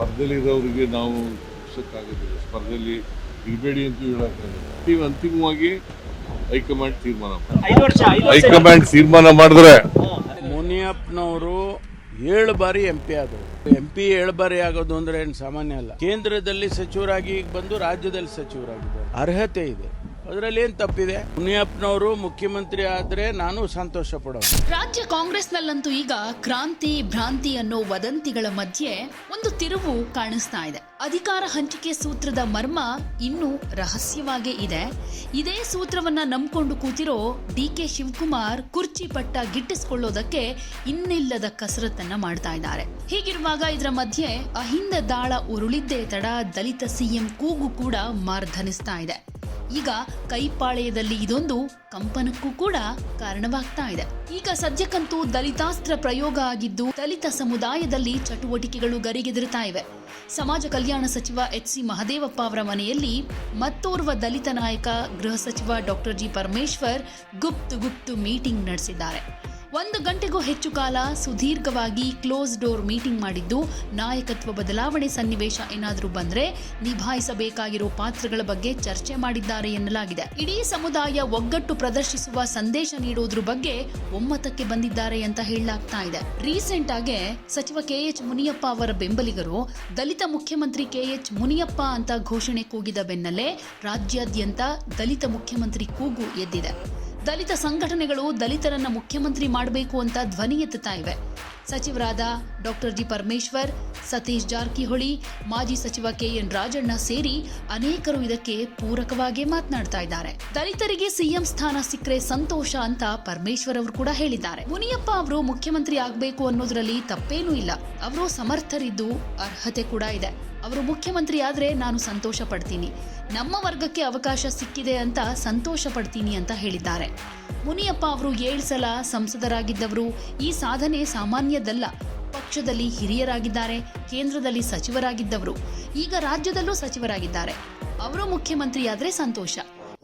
ಸ್ಪರ್ಧೆಲಿರೋರಿಗೆ ನಾವು ಇರ್ಸೋಕ್ಕಾಗೋದಿಲ್ಲ ಸ್ಪರ್ಧೆಯಲ್ಲಿ ಇರಬೇಡಿ ಅಂತ ಹೇಳೋಕ್ಕಾಗಲ್ಲ. ನೀವು ಅಂತಿಮವಾಗಿ ಹೈಕಮಾಂಡ್ ತೀರ್ಮಾನ ಹೈಕಮಾಂಡ್ ತೀರ್ಮಾನ ಮಾಡಿದ್ರೆ ಮುನಿಯಪ್ಪನವರು ಏಳು ಬಾರಿ ಎಂ ಪಿ ಆದರು ಎಂ ಪಿ ಏಳು ಬಾರಿ ಆಗೋದು ಅಂದ್ರೆ ಏನು ಸಾಮಾನ್ಯ ಅಲ್ಲ. ಕೇಂದ್ರದಲ್ಲಿ ಸಚಿವರಾಗಿ ಈಗ ಬಂದು ರಾಜ್ಯದಲ್ಲಿ ಸಚಿವರಾಗಿದ್ದಾರೆ. ಅರ್ಹತೆ ಇದೆ. ಅದರಲ್ಲಿ ಏನು ತಪ್ಪಿದೆ? ಮುನಿಯಪ್ಪನವರು ಮುಖ್ಯಮಂತ್ರಿ ಆದ್ರೆ ನಾನು ಸಂತೋಷ ಪಡೋದು ರಾಜ್ಯ ಕಾಂಗ್ರೆಸ್ನಲ್ಲಂತೂ ಈಗ ಕ್ರಾಂತಿ, ಭ್ರಾಂತಿ ಅನ್ನೋ ವದಂತಿಗಳ ಮಧ್ಯೆ ಒಂದು ತಿರುವು ಕಾಣಿಸ್ತಾ ಇದೆ. ಅಧಿಕಾರ ಹಂಚಿಕೆ ಸೂತ್ರದ ಮರ್ಮ ಇನ್ನೂ ರಹಸ್ಯವಾಗೇ ಇದೆ. ಇದೇ ಸೂತ್ರವನ್ನ ನಂಬಿಕೊಂಡು ಕೂತಿರೋ ಡಿ ಕೆ ಶಿವಕುಮಾರ್ ಕುರ್ಚಿ ಪಟ್ಟ ಗಿಟ್ಟಿಸಿಕೊಳ್ಳೋದಕ್ಕೆ ಇನ್ನಿಲ್ಲದ ಕಸರತ್ತನ್ನ ಮಾಡ್ತಾ ಇದ್ದಾರೆ. ಹೀಗಿರುವಾಗ ಇದರ ಮಧ್ಯೆ ಅಹಿಂದ ದಾಳ ಉರುಳಿದ್ದೇ ತಡ ದಲಿತ ಸಿಎಂ ಕೂಗು ಕೂಡ ಮಾರ್ಧನಿಸ್ತಾ ಇದೆ. ಈಗ ಕೈಪಾಳೆಯದಲ್ಲಿ ಇದೊಂದು ಕಂಪನಕ್ಕೂ ಕೂಡ ಕಾರಣವಾಗ್ತಾ ಇದೆ. ಈಗ ಸದ್ಯಕ್ಕಂತೂ ದಲಿತಾಸ್ತ್ರ ಪ್ರಯೋಗ ಆಗಿದ್ದು ದಲಿತ ಸಮುದಾಯದಲ್ಲಿ ಚಟುವಟಿಕೆಗಳು ಗರಿಗೆದರುತ್ತಾ ಇವೆ. ಸಮಾಜ ಕಲ್ಯಾಣ ಸಚಿವ ಎಚ್ ಸಿ ಮಹದೇವಪ್ಪ ಅವರ ಮನೆಯಲ್ಲಿ ಮತ್ತೋರ್ವ ದಲಿತ ನಾಯಕ ಗೃಹ ಸಚಿವ ಡಾಕ್ಟರ್ ಜಿ ಪರಮೇಶ್ವರ್ ಗುಪ್ತು ಗುಪ್ತು ಮೀಟಿಂಗ್ ನಡೆಸಿದ್ದಾರೆ. ಒಂದು ಗಂಟೆಗೂ ಹೆಚ್ಚು ಕಾಲ ಸುದೀರ್ಘವಾಗಿ ಕ್ಲೋಸ್ ಡೋರ್ ಮೀಟಿಂಗ್ ಮಾಡಿದ್ದು, ನಾಯಕತ್ವ ಬದಲಾವಣೆ ಸನ್ನಿವೇಶ ಏನಾದರೂ ಬಂದರೆ ನಿಭಾಯಿಸಬೇಕಾಗಿರೋ ಪಾತ್ರಗಳ ಬಗ್ಗೆ ಚರ್ಚೆ ಮಾಡಿದ್ದಾರೆ ಎನ್ನಲಾಗಿದೆ. ಇಡೀ ಸಮುದಾಯ ಒಗ್ಗಟ್ಟು ಪ್ರದರ್ಶಿಸುವ ಸಂದೇಶ ನೀಡೋದ್ರ ಬಗ್ಗೆ ಒಮ್ಮತಕ್ಕೆ ಬಂದಿದ್ದಾರೆ ಅಂತ ಹೇಳಲಾಗ್ತಾ ಇದೆ. ರೀಸೆಂಟ್ ಆಗಿ ಸಚಿವ ಕೆಎಚ್ ಮುನಿಯಪ್ಪ ಅವರ ಬೆಂಬಲಿಗರು ದಲಿತ ಮುಖ್ಯಮಂತ್ರಿ ಕೆ ಎಚ್ ಮುನಿಯಪ್ಪ ಅಂತ ಘೋಷಣೆ ಕೂಗಿದ ಬೆನ್ನಲ್ಲೇ ರಾಜ್ಯಾದ್ಯಂತ ದಲಿತ ಮುಖ್ಯಮಂತ್ರಿ ಕೂಗು ಎದ್ದಿದೆ. ದಲಿತ ಸಂಘಟನೆಗಳು ದಲಿತರನ್ನ ಮುಖ್ಯಮಂತ್ರಿ ಮಾಡಬೇಕು ಅಂತ ಧ್ವನಿ ಎತ್ತುತ್ತಾ ಇವೆ. ಸಚಿವರಾದ ಡಾಕ್ಟರ್ ಜಿ ಪರಮೇಶ್ವರ್, ಸತೀಶ್ ಜಾರಕಿಹೊಳಿ, ಮಾಜಿ ಸಚಿವ ಕೆಎನ್ ರಾಜಣ್ಣ ಸೇರಿ ಅನೇಕರು ಇದಕ್ಕೆ ಪೂರಕವಾಗಿ ಮಾತನಾಡ್ತಾ ಇದ್ದಾರೆ. ದಲಿತರಿಗೆ ಸಿಎಂ ಸ್ಥಾನ ಸಿಕ್ಕರೆ ಸಂತೋಷ ಅಂತ ಪರಮೇಶ್ವರ್ ಅವರು ಕೂಡ ಹೇಳಿದ್ದಾರೆ. ಮುನಿಯಪ್ಪ ಅವರು ಮುಖ್ಯಮಂತ್ರಿ ಆಗಬೇಕು ಅನ್ನೋದ್ರಲ್ಲಿ ತಪ್ಪೇನೂ ಇಲ್ಲ. ಅವರು ಸಮರ್ಥರಿದ್ದು ಅರ್ಹತೆ ಕೂಡ ಇದೆ. ಅವರು ಮುಖ್ಯಮಂತ್ರಿ ಆದ್ರೆ ನಾನು ಸಂತೋಷ ಪಡ್ತೀನಿ. ನಮ್ಮ ವರ್ಗಕ್ಕೆ ಅವಕಾಶ ಸಿಕ್ಕಿದೆ ಅಂತ ಸಂತೋಷ ಪಡ್ತೀನಿ ಅಂತ ಹೇಳಿದ್ದಾರೆ. ಮುನಿಯಪ್ಪ ಅವರು ಏಳು ಸಲ ಸಂಸದರಾಗಿದ್ದವರು, ಈ ಸಾಧನೆ ಸಾಮಾನ್ಯದಲ್ಲ. ಪಕ್ಷದಲ್ಲಿ ಹಿರಿಯರಾಗಿದ್ದಾರೆ, ಕೇಂದ್ರದಲ್ಲಿ ಸಚಿವರಾಗಿದ್ದವರು. ಈಗ ರಾಜ್ಯದಲ್ಲೂ ಸಚಿವರಾಗಿದ್ದಾರೆ. ಅವರು ಮುಖ್ಯಮಂತ್ರಿಯಾದರೆ ಸಂತೋಷ.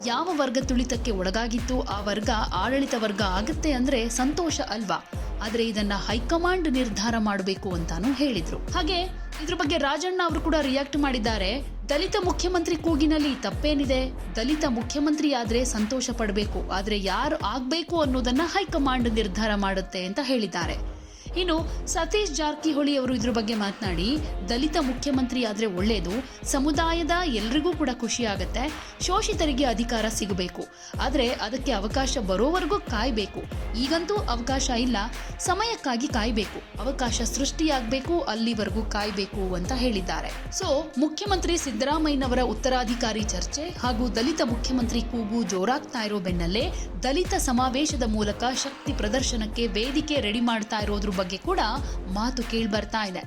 ಯಾವ ವರ್ಗ ತುಳಿತಕ್ಕೆ ಒಳಗಾಗಿತ್ತು, ಆ ವರ್ಗ ಆಡಳಿತ ವರ್ಗ ಆಗುತ್ತೆ ಅಂದ್ರೆ ಸಂತೋಷ ಅಲ್ವಾ? ಆದರೆ ಇದನ್ನ ಹೈಕಮಾಂಡ್ ನಿರ್ಧಾರ ಮಾಡಬೇಕು ಅಂತಾನು ಹೇಳಿದ್ರು. ಹಾಗೆ ಇದ್ರ ಬಗ್ಗೆ ರಾಜಣ್ಣ ಅವರು ಕೂಡ ರಿಯಾಕ್ಟ್ ಮಾಡಿದ್ದಾರೆ. ದಲಿತ ಮುಖ್ಯಮಂತ್ರಿ ಕೂಗಿನಲ್ಲಿ ತಪ್ಪೇನಿದೆ? ದಲಿತ ಮುಖ್ಯಮಂತ್ರಿ ಆದ್ರೆ ಸಂತೋಷ ಪಡಬೇಕು. ಆದ್ರೆ ಯಾರು ಆಗ್ಬೇಕು ಅನ್ನೋದನ್ನ ಹೈಕಮಾಂಡ್ ನಿರ್ಧಾರ ಮಾಡುತ್ತೆ ಅಂತ ಹೇಳಿದ್ದಾರೆ. ಇನ್ನು ಸತೀಶ್ ಜಾರಕಿಹೊಳಿ ಅವರು ಇದ್ರ ಬಗ್ಗೆ ಮಾತನಾಡಿ, ದಲಿತ ಮುಖ್ಯಮಂತ್ರಿ ಆದ್ರೆ ಒಳ್ಳೆಯದು ಸಮುದಾಯದ ಎಲ್ರಿಗೂ ಕೂಡ ಖುಷಿ ಆಗತ್ತೆ ಶೋಷಿತರಿಗೆ ಅಧಿಕಾರ ಸಿಗಬೇಕು. ಆದ್ರೆ ಅದಕ್ಕೆ ಅವಕಾಶ ಬರೋವರೆಗೂ ಕಾಯ್ಬೇಕು. ಈಗಂತೂ ಅವಕಾಶ ಇಲ್ಲ, ಸಮಯಕ್ಕಾಗಿ ಕಾಯ್ಬೇಕು. ಅವಕಾಶ ಸೃಷ್ಟಿಯಾಗಬೇಕು, ಅಲ್ಲಿವರೆಗೂ ಕಾಯ್ಬೇಕು ಅಂತ ಹೇಳಿದ್ದಾರೆ. ಸೊ ಮುಖ್ಯಮಂತ್ರಿ ಸಿದ್ದರಾಮಯ್ಯನವರ ಉತ್ತರಾಧಿಕಾರಿ ಚರ್ಚೆ ಹಾಗೂ ದಲಿತ ಮುಖ್ಯಮಂತ್ರಿ ಕೂಗು ಜೋರಾಗ್ತಾ ಇರೋ ಬೆನ್ನಲ್ಲೇ ದಲಿತ ಸಮಾವೇಶದ ಮೂಲಕ ಶಕ್ತಿ ಪ್ರದರ್ಶನಕ್ಕೆ ವೇದಿಕೆ ರೆಡಿ ಮಾಡ್ತಾ ಇರೋದ್ರ ಬಗ್ಗೆ ಕೂಡ ಮಾತು ಕೇಳ್ಬರ್ತಾ ಇದೆ.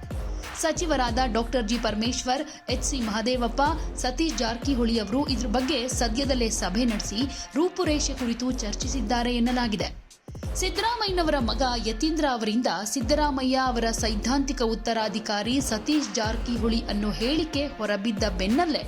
ಸಚಿವರಾದ doctor G Parameshwar, H C Mahadevappa, Satish Jarkiholi ಅವರು ಇದ್ರ ಬಗ್ಗೆ ಸದ್ಯದಲ್ಲೇ ಸಭೆ ನಡೆಸಿ ರೂಪುರೇಷೆ ಕುರಿತು ಚರ್ಚಿಸಿದ್ದಾರೆ ಎನ್ನಲಾಗಿದೆ. ಸಿದ್ದರಾಮಯ್ಯನವರ ಮಗ ಯತೀಂದ್ರ ಅವರಿಂದ ಸಿದ್ದರಾಮಯ್ಯ ಅವರ ಸೈದ್ಧಾಂತಿಕ ಉತ್ತರಾಧಿಕಾರಿ ಸತೀಶ್ ಜಾರಕಿಹೊಳಿ ಅನ್ನೋ ಹೇಳಿಕೆ ಹೊರಬಿದ್ದ ಬೆನ್ನಲ್ಲೇ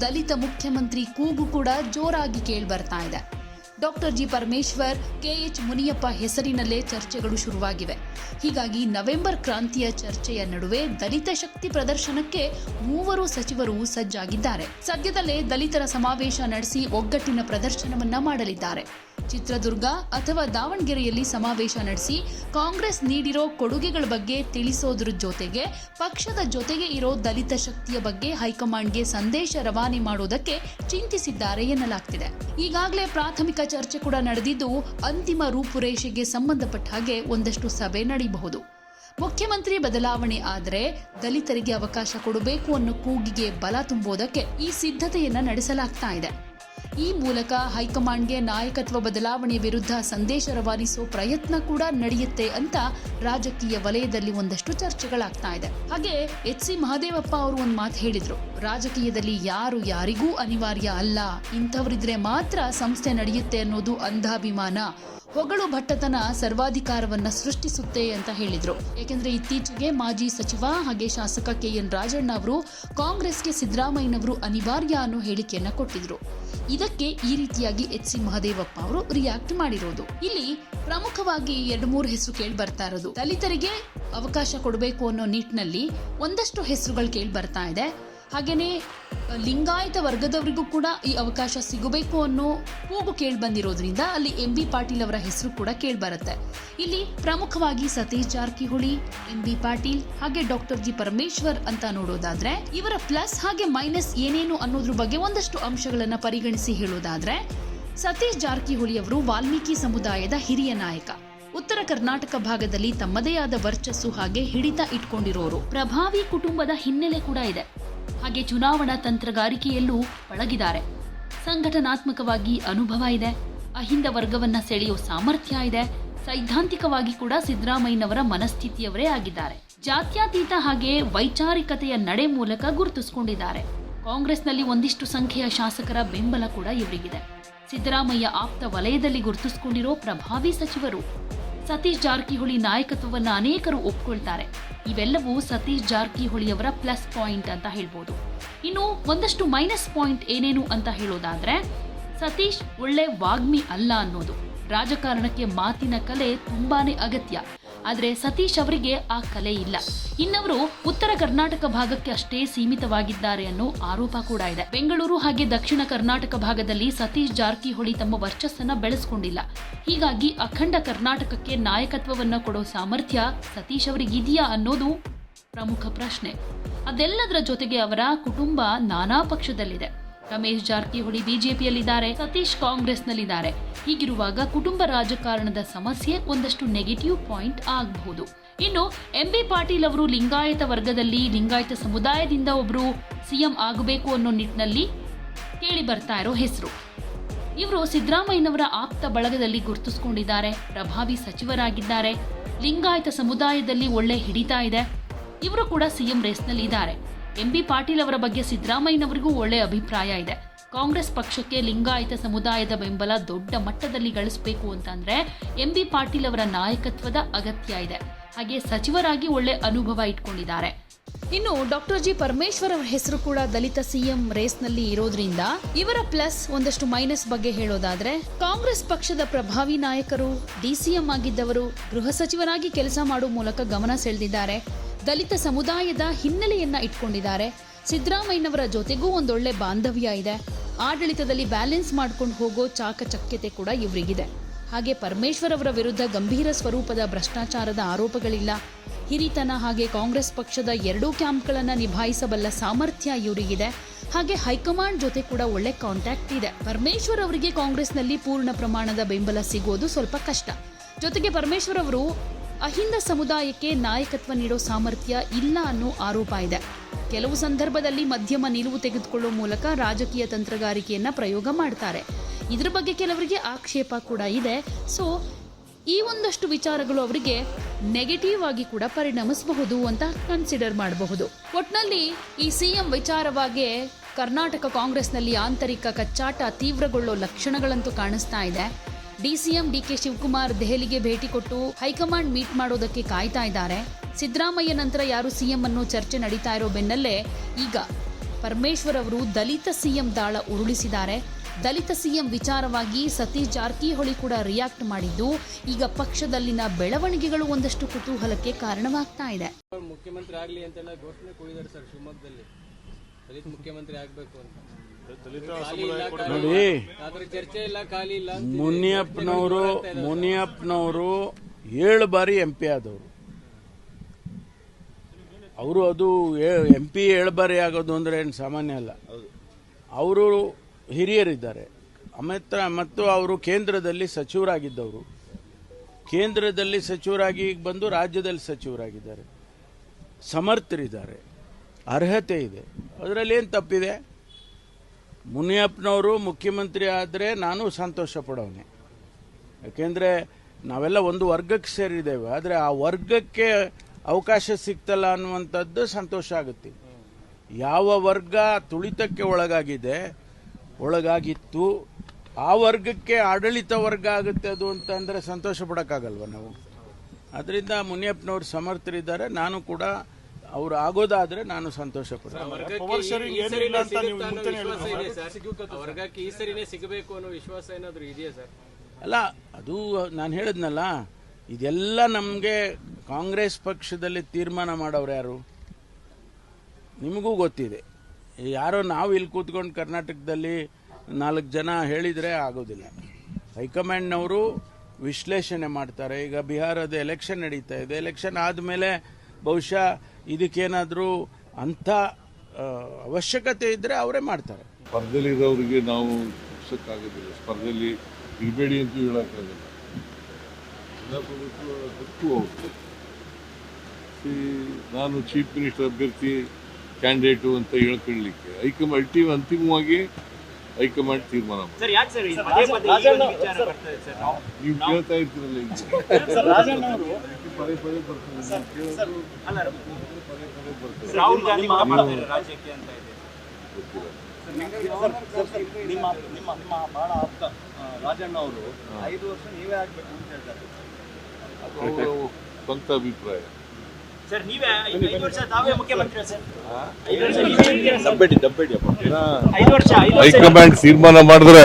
ದಲಿತ ಮುಖ್ಯಮಂತ್ರಿ ಕೂಗು ಕೂಡ ಜೋರಾಗಿ ಕೇಳ್ಬರ್ತಾ ಇದೆ. Doctor G Parameshwar, K H Muniyappa ಹೆಸರಿನಲ್ಲೇ ಚರ್ಚೆಗಳು ಶುರುವಾಗಿವೆ. ಹೀಗಾಗಿ ನವೆಂಬರ್ ಕ್ರಾಂತಿಯ ಚರ್ಚೆಯ ನಡುವೆ ದಲಿತ ಶಕ್ತಿ ಪ್ರದರ್ಶನಕ್ಕೆ ಮೂವರು ಸಚಿವರು ಸಜ್ಜಾಗಿದ್ದಾರೆ. ಸದ್ಯದಲ್ಲೇ ದಲಿತರ ಸಮಾವೇಶ ನಡೆಸಿ ಒಗ್ಗಟ್ಟಿನ ಪ್ರದರ್ಶನವನ್ನ ಮಾಡಲಿದ್ದಾರೆ. ಚಿತ್ರದುರ್ಗ ಅಥವಾ ದಾವಣಗೆರೆಯಲ್ಲಿ ಸಮಾವೇಶ ನಡೆಸಿ ಕಾಂಗ್ರೆಸ್ ನೀಡಿರೋ ಕೊಡುಗೆಗಳ ಬಗ್ಗೆ ತಿಳಿಸೋದ್ರ ಜೊತೆಗೆ ಪಕ್ಷದ ಜೊತೆಗೆ ಇರೋ ದಲಿತ ಶಕ್ತಿಯ ಬಗ್ಗೆ ಹೈಕಮಾಂಡ್ಗೆ ಸಂದೇಶ ರವಾನೆ ಮಾಡೋದಕ್ಕೆ ಚಿಂತಿಸಿದ್ದಾರೆ ಎನ್ನಲಾಗ್ತಿದೆ. ಈಗಾಗಲೇ ಪ್ರಾಥಮಿಕ ಚರ್ಚೆ ಕೂಡ ನಡೆದಿದ್ದು ಅಂತಿಮ ರೂಪುರೇಷೆಗೆ ಸಂಬಂಧಪಟ್ಟ ಹಾಗೆ ಒಂದಷ್ಟು ಸಭೆ ನಡೆಯಬಹುದು ಮುಖ್ಯಮಂತ್ರಿ ಬದಲಾವಣೆ ಆದರೆ ದಲಿತರಿಗೆ ಅವಕಾಶ ಕೊಡಬೇಕು ಅನ್ನೋ ಕೂಗಿಗೆ ಬಲ ತುಂಬೋದಕ್ಕೆ ಈ ಸಿದ್ಧತೆಯನ್ನ ನಡೆಸಲಾಗ್ತಾ ಇದೆ. ಈ ಮೂಲಕ ಹೈಕಮಾಂಡ್ಗೆ ನಾಯಕತ್ವ ಬದಲಾವಣೆ ವಿರುದ್ಧ ಸಂದೇಶ ರವಾನಿಸೋ ಪ್ರಯತ್ನ ಕೂಡ ನಡೆಯುತ್ತೆ ಅಂತ ರಾಜಕೀಯ ವಲಯದಲ್ಲಿ ಒಂದಷ್ಟು ಚರ್ಚೆಗಳಾಗ್ತಾ ಇದೆ. ಹಾಗೆ ಎಚ್ ಸಿ ಮಹಾದೇವಪ್ಪ ಅವರು ಒಂದು ಮಾತು ಹೇಳಿದ್ರು. ರಾಜಕೀಯದಲ್ಲಿ ಯಾರು ಯಾರಿಗೂ ಅನಿವಾರ್ಯ ಅಲ್ಲ. ಇಂಥವರಿದ್ರೆ ಮಾತ್ರ ಸಂಸ್ಥೆ ನಡೆಯುತ್ತೆ ಅನ್ನೋದು ಅಂಧಾಭಿಮಾನ. ಹೊಗಳು ಭಟ್ಟತನ ಸರ್ವಾಧಿಕಾರವನ್ನ ಸೃಷ್ಟಿಸುತ್ತೆ ಅಂತ ಹೇಳಿದ್ರು. ಏಕೆಂದ್ರೆ ಇತ್ತೀಚೆಗೆ ಮಾಜಿ ಸಚಿವ ಹಾಗೆ ಶಾಸಕ ಕೆಎನ್ ರಾಜಣ್ಣ ಅವರು ಕಾಂಗ್ರೆಸ್ಗೆ ಸಿದ್ದರಾಮಯ್ಯನವರು ಅನಿವಾರ್ಯ ಅನ್ನೋ ಹೇಳಿಕೆಯನ್ನ ಕೊಟ್ಟಿದ್ರು. ಇದಕ್ಕೆ ಈ ರೀತಿಯಾಗಿ ಎಚ್ ಸಿ ಮಹದೇವಪ್ಪ ಅವರು ರಿಯಾಕ್ಟ್ ಮಾಡಿರೋದು. ಇಲ್ಲಿ ಪ್ರಮುಖವಾಗಿ ಎರಡು ಮೂರು ಹೆಸರು ಕೇಳಿ ಬರ್ತಾ ಇರೋದು. ದಲಿತರಿಗೆ ಅವಕಾಶ ಕೊಡಬೇಕು ಅನ್ನೋ ನಿಟ್ಟಿನಲ್ಲಿ ಒಂದಷ್ಟು ಹೆಸರುಗಳು ಕೇಳಿ ಬರ್ತಾ ಇದೆ. ಹಾಗೇನೆ ಲಿಂಗಾಯತ ವರ್ಗದವರಿಗೂ ಕೂಡ ಈ ಅವಕಾಶ ಸಿಗಬೇಕು ಅನ್ನೋ ಕೂಗು ಕೇಳಿ ಬಂದಿರೋದ್ರಿಂದ ಅಲ್ಲಿ ಎಂ ಬಿ ಪಾಟೀಲ್ ಅವರ ಹೆಸರು ಕೂಡ ಕೇಳಿಬರುತ್ತೆ. ಇಲ್ಲಿ ಪ್ರಮುಖವಾಗಿ ಸತೀಶ್ ಜಾರಕಿಹೊಳಿ, ಎಂ ಬಿ ಪಾಟೀಲ್ ಹಾಗೆ ಡಾಕ್ಟರ್ ಜಿ ಪರಮೇಶ್ವರ್ ಅಂತ ನೋಡೋದಾದ್ರೆ ಇವರ ಪ್ಲಸ್ ಹಾಗೆ ಮೈನಸ್ ಏನೇನು ಅನ್ನೋದ್ರ ಬಗ್ಗೆ ಒಂದಷ್ಟು ಅಂಶಗಳನ್ನು ಪರಿಗಣಿಸಿ ಹೇಳೋದಾದ್ರೆ ಸತೀಶ್ ಜಾರಕಿಹೊಳಿ ಅವರು ವಾಲ್ಮೀಕಿ ಸಮುದಾಯದ ಹಿರಿಯ ನಾಯಕ. ಉತ್ತರ ಕರ್ನಾಟಕ ಭಾಗದಲ್ಲಿ ತಮ್ಮದೇ ಆದ ವರ್ಚಸ್ಸು ಹಾಗೆ ಹಿಡಿತ ಇಟ್ಕೊಂಡಿರೋರು. ಪ್ರಭಾವಿ ಕುಟುಂಬದ ಹಿನ್ನೆಲೆ ಕೂಡ ಇದೆ. ಹಾಗೆ ಚುನಾವಣಾ ತಂತ್ರಗಾರಿಕೆಯಲ್ಲೂ ಪಳಗಿದ್ದಾರೆ. ಸಂಘಟನಾತ್ಮಕವಾಗಿ ಅನುಭವ ಇದೆ. ಅಹಿಂದ ವರ್ಗವನ್ನ ಸೆಳೆಯೋ ಸಾಮರ್ಥ್ಯ ಇದೆ. ಸೈದ್ಧಾಂತಿಕವಾಗಿ ಕೂಡ ಸಿದ್ದರಾಮಯ್ಯನವರ ಮನಸ್ಥಿತಿಯವರೇ ಆಗಿದ್ದಾರೆ. ಜಾತ್ಯತೀತ ಹಾಗೆ ವೈಚಾರಿಕತೆಯ ನಡೆ ಮೂಲಕ ಗುರುತಿಸಿಕೊಂಡಿದ್ದಾರೆ. ಕಾಂಗ್ರೆಸ್ನಲ್ಲಿ ಒಂದಿಷ್ಟು ಸಂಖ್ಯೆಯ ಶಾಸಕರ ಬೆಂಬಲ ಕೂಡ ಇವರಿಗಿದೆ. ಸಿದ್ದರಾಮಯ್ಯ ಆಪ್ತ ವಲಯದಲ್ಲಿ ಗುರುತಿಸಿಕೊಂಡಿರೋ ಪ್ರಭಾವಿ ಸಚಿವರು ಸತೀಶ್ ಜಾರಕಿಹೊಳಿ ನಾಯಕತ್ವವನ್ನ ಅನೇಕರು ಒಪ್ಕೊಳ್ತಾರೆ. ಇವೆಲ್ಲವೂ ಸತೀಶ್ ಜಾರಕಿಹೊಳಿಯವರ ಪ್ಲಸ್ ಪಾಯಿಂಟ್ ಅಂತ ಹೇಳ್ಬೋದು. ಇನ್ನು ಒಂದಷ್ಟು ಮೈನಸ್ ಪಾಯಿಂಟ್ ಏನೇನು ಅಂತ ಹೇಳೋದಾದ್ರೆ, ಸತೀಶ್ ಒಳ್ಳೆ ವಾಗ್ಮಿ ಅಲ್ಲ ಅನ್ನೋದು. ರಾಜಕಾರಣಕ್ಕೆ ಮಾತಿನ ಕಲೆ ತುಂಬಾನೇ ಅಗತ್ಯ. ಆದ್ರೆ ಸತೀಶ್ ಅವರಿಗೆ ಆ ಕಲೆ ಇಲ್ಲ. ಇನ್ನವರು ಉತ್ತರ ಕರ್ನಾಟಕ ಭಾಗಕ್ಕೆ ಅಷ್ಟೇ ಸೀಮಿತವಾಗಿದ್ದಾರೆ ಅನ್ನೋ ಆರೋಪ ಕೂಡ ಇದೆ. ಬೆಂಗಳೂರು ಹಾಗೆ ದಕ್ಷಿಣ ಕರ್ನಾಟಕ ಭಾಗದಲ್ಲಿ ಸತೀಶ್ ಜಾರಕಿಹೊಳಿ ತಮ್ಮ ವರ್ಚಸ್ಸನ್ನ ಬೆಳೆಸ್ಕೊಂಡಿಲ್ಲ. ಹೀಗಾಗಿ ಅಖಂಡ ಕರ್ನಾಟಕಕ್ಕೆ ನಾಯಕತ್ವವನ್ನ ಕೊಡೋ ಸಾಮರ್ಥ್ಯ ಸತೀಶ್ ಅವರಿಗಿದೆಯಾ ಅನ್ನೋದು ಪ್ರಮುಖ ಪ್ರಶ್ನೆ. ಅದೆಲ್ಲದರ ಜೊತೆಗೆ ಅವರ ಕುಟುಂಬ ನಾನಾ ಪಕ್ಷದಲ್ಲಿದೆ. ರಮೇಶ್ ಜಾರಕಿಹೊಳಿ ಬಿಜೆಪಿಯಲ್ಲಿದ್ದಾರೆ, ಸತೀಶ್ ಕಾಂಗ್ರೆಸ್ನಲ್ಲಿದ್ದಾರೆ. ಹೀಗಿರುವಾಗ ಕುಟುಂಬ ರಾಜಕಾರಣದ ಸಮಸ್ಯೆ ಒಂದಷ್ಟು ನೆಗೆಟಿವ್ ಪಾಯಿಂಟ್ ಆಗಬಹುದು. ಇನ್ನು ಎಂ ಬಿ ಪಾಟೀಲ್ ಅವರು ಲಿಂಗಾಯತ ವರ್ಗದಲ್ಲಿ ಲಿಂಗಾಯತ ಸಮುದಾಯದಿಂದ ಒಬ್ರು ಸಿಎಂ ಆಗಬೇಕು ಅನ್ನೋ ನಿಟ್ಟಿನಲ್ಲಿ ಕೇಳಿ ಬರ್ತಾ ಇರೋ ಹೆಸರು. ಇವರು ಸಿದ್ದರಾಮಯ್ಯನವರ ಆಪ್ತ ಬಳಗದಲ್ಲಿ ಗುರುತಿಸಿಕೊಂಡಿದ್ದಾರೆ, ಪ್ರಭಾವಿ ಸಚಿವರಾಗಿದ್ದಾರೆ, ಲಿಂಗಾಯತ ಸಮುದಾಯದಲ್ಲಿ ಒಳ್ಳೆ ಹಿಡಿತಾ ಇದೆ. ಇವರು ಕೂಡ ಸಿಎಂ ರೇಸ್ನಲ್ಲಿ ಇದ್ದಾರೆ ಎಂ ಬಿ ಪಾಟೀಲ್ ಅವರ ಬಗ್ಗೆ ಸಿದ್ದರಾಮಯ್ಯನವರಿಗೂ ಒಳ್ಳೆ ಅಭಿಪ್ರಾಯ ಇದೆ. ಕಾಂಗ್ರೆಸ್ ಪಕ್ಷಕ್ಕೆ ಲಿಂಗಾಯತ ಸಮುದಾಯದ ಬೆಂಬಲ ದೊಡ್ಡ ಮಟ್ಟದಲ್ಲಿ ಗಳಿಸಬೇಕು ಅಂತಂದ್ರೆ ಎಂ ಬಿ ಪಾಟೀಲ್ ಅವರ ನಾಯಕತ್ವದ ಅಗತ್ಯ ಇದೆ. ಹಾಗೆ ಸಚಿವರಾಗಿ ಒಳ್ಳೆ ಅನುಭವ ಇಟ್ಕೊಂಡಿದ್ದಾರೆ. ಇನ್ನು ಡಾಕ್ಟರ್ ಜಿ ಪರಮೇಶ್ವರ್ ಅವರ ಹೆಸರು ಕೂಡ ದಲಿತ ಸಿಎಂ ರೇಸ್ನಲ್ಲಿ ಇರೋದ್ರಿಂದ ಇವರ ಪ್ಲಸ್ ಒಂದಷ್ಟು ಮೈನಸ್ ಬಗ್ಗೆ ಹೇಳೋದಾದ್ರೆ ಕಾಂಗ್ರೆಸ್ ಪಕ್ಷದ ಪ್ರಭಾವಿ ನಾಯಕರು ಡಿಸಿಎಂ ಆಗಿದ್ದವರು, ಗೃಹ ಸಚಿವರಾಗಿ ಕೆಲಸ ಮಾಡುವ ಮೂಲಕ ಗಮನ ಸೆಳೆದಿದ್ದಾರೆ. ದಲಿತ ಸಮುದಾಯದ ಹಿನ್ನೆಲೆಯನ್ನ ಇಟ್ಕೊಂಡಿದ್ದಾರೆ. ಸಿದ್ದರಾಮಯ್ಯನವರ ಜೊತೆಗೂ ಒಂದೊಳ್ಳೆ ಬಾಂಧವ್ಯ ಇದೆ. ಆಡಳಿತದಲ್ಲಿ ಬ್ಯಾಲೆನ್ಸ್ ಮಾಡ್ಕೊಂಡು ಹೋಗೋ ಚಾಕಚಕ್ಯತೆ ಕೂಡ ಇವರಿಗಿದೆ. ಹಾಗೆ ಪರಮೇಶ್ವರ್ ಅವರ ವಿರುದ್ಧ ಗಂಭೀರ ಸ್ವರೂಪದ ಭ್ರಷ್ಟಾಚಾರದ ಆರೋಪಗಳಿಲ್ಲ. ಹಿರಿತನ ಹಾಗೆ ಕಾಂಗ್ರೆಸ್ ಪಕ್ಷದ ಎರಡೂ ಕ್ಯಾಂಪ್ಗಳನ್ನು ನಿಭಾಯಿಸಬಲ್ಲ ಸಾಮರ್ಥ್ಯ ಇವರಿಗಿದೆ. ಹಾಗೆ ಹೈಕಮಾಂಡ್ ಜೊತೆ ಕೂಡ ಒಳ್ಳೆ ಕಾಂಟ್ಯಾಕ್ಟ್ ಇದೆ. ಪರಮೇಶ್ವರ್ ಅವರಿಗೆ ಕಾಂಗ್ರೆಸ್ನಲ್ಲಿ ಪೂರ್ಣ ಪ್ರಮಾಣದ ಬೆಂಬಲ ಸಿಗೋದು ಸ್ವಲ್ಪ ಕಷ್ಟ. ಜೊತೆಗೆ ಪರಮೇಶ್ವರ್ ಅವರು ಅಹಿಂದ ಸಮುದಾಯಕ್ಕೆ ನಾಯಕತ್ವ ನೀಡೋ ಸಾಮರ್ಥ್ಯ ಇಲ್ಲ ಅನ್ನೋ ಆರೋಪ ಇದೆ. ಕೆಲವು ಸಂದರ್ಭದಲ್ಲಿ ಮಧ್ಯಮ ನಿಲುವು ತೆಗೆದುಕೊಳ್ಳೋ ಮೂಲಕ ರಾಜಕೀಯ ತಂತ್ರಗಾರಿಕೆಯನ್ನ ಪ್ರಯೋಗ ಮಾಡ್ತಾರೆ. ಇದ್ರ ಬಗ್ಗೆ ಕೆಲವರಿಗೆ ಆಕ್ಷೇಪ ಕೂಡ ಇದೆ. ಸೊ ಈ ಒಂದಷ್ಟು ವಿಚಾರಗಳು ಅವರಿಗೆ ನೆಗೆಟಿವ್ ಆಗಿ ಕೂಡ ಪರಿಣಮಿಸಬಹುದು ಅಂತ ಕನ್ಸಿಡರ್ ಮಾಡಬಹುದು. ಒಟ್ನಲ್ಲಿ ಈ ಸಿಎಂ ವಿಚಾರವಾಗಿ ಕರ್ನಾಟಕ ಕಾಂಗ್ರೆಸ್ನಲ್ಲಿ ಆಂತರಿಕ ಕಚ್ಚಾಟ ತೀವ್ರಗೊಳ್ಳೋ ಲಕ್ಷಣಗಳಂತೂ ಕಾಣಿಸ್ತಾ ಇದೆ. ಡಿಸಿಎಂ ಡಿಕೆ ಶಿವಕುಮಾರ್ ದೆಹಲಿಗೆ ಭೇಟಿ ಕೊಟ್ಟು ಹೈಕಮಾಂಡ್ ಮೀಟ್ ಮಾಡೋದಕ್ಕೆ ಕಾಯ್ತಾ ಇದ್ದಾರೆ. ಸಿದ್ದರಾಮಯ್ಯ ನಂತರ ಯಾರು ಸಿಎಂ ಅನ್ನು ಚರ್ಚೆ ನಡೀತಾ ಇರೋ ಬೆನ್ನಲ್ಲೇ ಈಗ ಪರಮೇಶ್ವರ್ ಅವರು ದಲಿತ ಸಿಎಂ ದಾಳ ಉರುಳಿಸಿದ್ದಾರೆ. ದಲಿತ ಸಿಎಂ ವಿಚಾರವಾಗಿ ಸತೀಶ್ ಜಾರಕಿಹೊಳಿ ಕೂಡ ರಿಯಾಕ್ಟ್ ಮಾಡಿದ್ದು, ಈಗ ಪಕ್ಷದಲ್ಲಿನ ಬೆಳವಣಿಗೆಗಳು ಒಂದಷ್ಟು ಕುತೂಹಲಕ್ಕೆ ಕಾರಣವಾಗ್ತಾ ಇದೆ. ಮುಖ್ಯಮಂತ್ರಿ ಆಗಲಿ ಅಂತೆಲ್ಲ ಘೋಷಣೆ ಕೂಗಿದ್ದಾರೆ ಸರ್ ಶಿವಮೊಗ್ಗದಲ್ಲಿ. ದಲಿತ ಮುಖ್ಯಮಂತ್ರಿ ಆಗಬೇಕು ಅಂತ. ನೋಡಿ. ಇಲ್ಲ. ಅದ್ರ ಚರ್ಚೆ ಇಲ್ಲ ಖಾಲಿ ಇಲ್ಲ ಮುನಿಯಪ್ಪನವರು ಮುನಿಯಪ್ಪನವರು ಏಳು ಬಾರಿ ಎಂ ಪಿ ಆದವರು. ಅವರು ಅದು ಎಂ ಪಿ ಏಳು ಬಾರಿ ಆಗೋದು ಅಂದ್ರೆ ಏನು ಸಾಮಾನ್ಯ ಅಲ್ಲ. ಅವರು ಹಿರಿಯರಿದ್ದಾರೆ. ಅಮಿತ್ರ ಮತ್ತು ಅವರು ಕೇಂದ್ರದಲ್ಲಿ ಸಚಿವರಾಗಿದ್ದವರು. ಕೇಂದ್ರದಲ್ಲಿ ಸಚಿವರಾಗಿ ಈಗ ಬಂದು ರಾಜ್ಯದಲ್ಲಿ ಸಚಿವರಾಗಿದ್ದಾರೆ. ಸಮರ್ಥರಿದ್ದಾರೆ. ಅರ್ಹತೆ ಇದೆ. ಅದರಲ್ಲಿ ಏನು ತಪ್ಪಿದೆ? ಮುನಿಯಪ್ಪನವರು ಮುಖ್ಯಮಂತ್ರಿ ಆದರೆ ನಾನು ಸಂತೋಷ ಪಡೋನೆ ಯಾಕೆಂದರೆ ನಾವೆಲ್ಲ ಒಂದು ವರ್ಗಕ್ಕೆ ಸೇರಿದ್ದೇವೆ. ಆದರೆ ಆ ವರ್ಗಕ್ಕೆ ಅವಕಾಶ ಸಿಗ್ತಲ್ಲ ಅನ್ನುವಂಥದ್ದು ಸಂತೋಷ ಆಗುತ್ತೆ. ಯಾವ ವರ್ಗ ತುಳಿತಕ್ಕೆ ಒಳಗಾಗಿದೆ, ಒಳಗಾಗಿತ್ತು, ಆ ವರ್ಗಕ್ಕೆ ಆಡಳಿತ ವರ್ಗ ಆಗುತ್ತೆ ಅದು ಅಂತಂದರೆ ಸಂತೋಷ ಪಡೋಕ್ಕಾಗಲ್ವ ನಾವು? ಅದರಿಂದ ಮುನಿಯಪ್ಪನವರು ಸಮರ್ಥರಿದ್ದಾರೆ. ನಾನು ಕೂಡ ಅವ್ರು ಆಗೋದಾದ್ರೆ ನಾನು ಸಂತೋಷ ಸಿಗಬೇಕು ಅನ್ನೋ ವಿಶ್ವಾಸ ಏನಾದ್ರು ಇದೆಯಾ ಸರ್? ಅಲ್ಲ ಅದು ನಾನು ಹೇಳಿದ್ನಲ್ಲ ಇದೆಲ್ಲ ನಮಗೆ ಕಾಂಗ್ರೆಸ್ ಪಕ್ಷದಲ್ಲಿ ತೀರ್ಮಾನ ಮಾಡೋರು ಯಾರು? ನಿಮಗೂ ಗೊತ್ತಿದೆ. ಯಾರೋ ನಾವು ಇಲ್ಲಿ ಕೂತ್ಕೊಂಡು ಕರ್ನಾಟಕದಲ್ಲಿ ನಾಲ್ಕು ಜನ ಹೇಳಿದ್ರೆ ಆಗೋದಿಲ್ಲ. ಹೈಕಮಾಂಡ್ನವರು ವಿಶ್ಲೇಷಣೆ ಮಾಡ್ತಾರೆ. ಈಗ ಬಿಹಾರದ ಎಲೆಕ್ಷನ್ ನಡೀತಾ ಇದೆ. ಎಲೆಕ್ಷನ್ ಆದಮೇಲೆ ಬಹುಶಃ ಇದಕ್ಕೇನಾದರೂ ಅಂಥ ಅವಶ್ಯಕತೆ ಇದ್ದರೆ ಅವರೇ ಮಾಡ್ತಾರೆ. ಸ್ಪರ್ಧೆಯಲ್ಲಿರೋರಿಗೆ ನಾವು ಮುಗಿಸೋಕ್ಕಾಗೋದಿಲ್ಲ ಸ್ಪರ್ಧೆಯಲ್ಲಿ ಇರಬೇಡಿ ಅಂತ ಹೇಳೋಕ್ಕಾಗಲ್ಲ. ಹಕ್ಕು ಈ ನಾನು ಚೀಫ್ ಮಿನಿಸ್ಟರ್ ಅಭ್ಯರ್ಥಿ ಕ್ಯಾಂಡಿಡೇಟು ಅಂತ ಹೇಳ್ಕೊಳ್ಳಿಕ್ಕೆ. ಹೈಕಮ್ ಅಲ್ಟಿ ಅಂತಿಮವಾಗಿ ಹೈಕಮಾಂಡ್ ತೀರ್ಮಾನ ಮಾಡಿ ಸರ್ ಯಾಕೆ ಸರ್ ಇದು ಪದೇ ಪದೇ ಈ ವಿಚಾರ ಬರ್ತದೆ ಸರ್ ನಾವು ನೀವು ಕೇಳ್ತಾ ಇರ್ತೀರಲ್ಲ ಈಗ. ಸರ್ ರಾಜಣ್ಣ ಅವರು ಪದೇ ಪದೇ ನಿಮ್ಮ ನಿಮ್ಮ ಬಹಳ ಆಪ್ತ ರಾಜಣ್ಣ ಅವರು ಐದು ವರ್ಷ ನೀವೇ ಆಗ್ಬೇಕು ಅಂತ ಹೇಳ್ತಾರೆ. ಸ್ವಂತ ಅಭಿಪ್ರಾಯ. ಸರ್ ನೀವೇ ಐದು ವರ್ಷ ತಾವೇ ಮುಖ್ಯಮಂತ್ರಿ ಸರ್. ಐದು ವರ್ಷ ಐದು ವರ್ಷ ಹೈಕಮಾಂಡ್ ತೀರ್ಮಾನ ಮಾಡಿದ್ರೆ